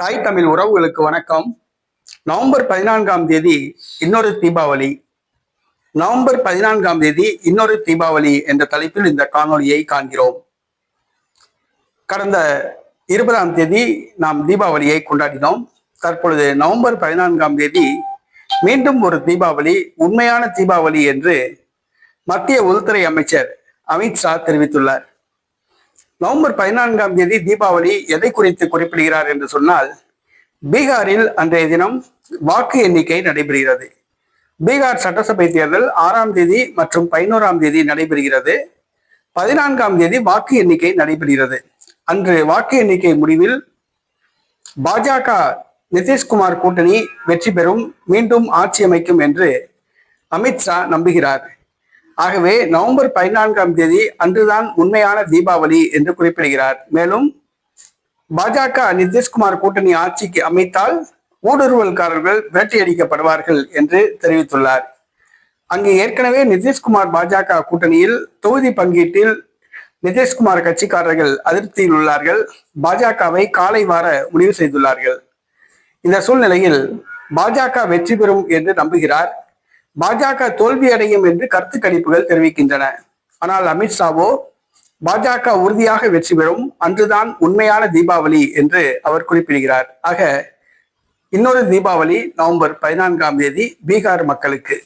தாய் தமிழ் உறவுகளுக்கு வணக்கம். நவம்பர் பதினான்காம் தேதி இன்னொரு தீபாவளி. நவம்பர் பதினான்காம் தேதி இன்னொரு தீபாவளி என்ற தலைப்பில் இந்த காணொளியை காண்கிறோம். கடந்த இருபதாம் தேதி நாம் தீபாவளியை கொண்டாடினோம். தற்பொழுது நவம்பர் பதினான்காம் தேதி மீண்டும் ஒரு தீபாவளி உண்மையான தீபாவளி என்று மத்திய உள்துறை அமைச்சர் அமித்ஷா தெரிவித்துள்ளார். நவம்பர் பதினான்காம் தேதி தீபாவளி எதை குறித்து குறிப்பிடுகிறார் என்று சொன்னால் பீகாரில் அன்றைய தினம் வாக்கு எண்ணிக்கை நடைபெறுகிறது. பீகார் சட்டசபை தேர்தல் ஆறாம் தேதி மற்றும் பதினோராம் தேதி நடைபெறுகிறது. பதினான்காம் தேதி வாக்கு எண்ணிக்கை நடைபெறுகிறது. அன்று வாக்கு எண்ணிக்கை முடிவில் பாஜக நிதிஷ்குமார் கூட்டணி வெற்றி பெறும் மீண்டும் ஆட்சி அமைக்கும் என்று அமித்ஷா நம்புகிறார். ஆகவே நவம்பர் பதினான்காம் தேதி அன்றுதான் உண்மையான தீபாவளி என்று குறிப்பிடுகிறார். மேலும் பாஜக நிதிஷ்குமார் கூட்டணி ஆட்சிக்கு அமைத்தால் ஊடுருவல்காரர்கள் விரட்டியடிக்கப்படுவார்கள் என்று தெரிவித்துள்ளார். அங்கு ஏற்கனவே நிதிஷ்குமார் பாஜக கூட்டணியில் தொகுதி பங்கீட்டில் நிதிஷ்குமார் கட்சிக்காரர்கள் அதிருப்தியில் உள்ளார்கள். பாஜகவை காலை வார முடிவு செய்துள்ளார்கள். இந்த சூழ்நிலையில் பாஜக வெற்றி பெறும் என்று நம்புகிறார் பாஜக தோல்வி அடையும் என்று கருத்து கணிப்புகள் தெரிவிக்கின்றன. ஆனால் அமித்ஷாவோ பாஜக உறுதியாக வெற்றி பெறும் அன்றுதான் உண்மையான தீபாவளி என்று அவர் குறிப்பிடுகிறார். ஆக இன்னொரு தீபாவளி நவம்பர் பதினான்காம் தேதி பீகார் மக்களுக்கு.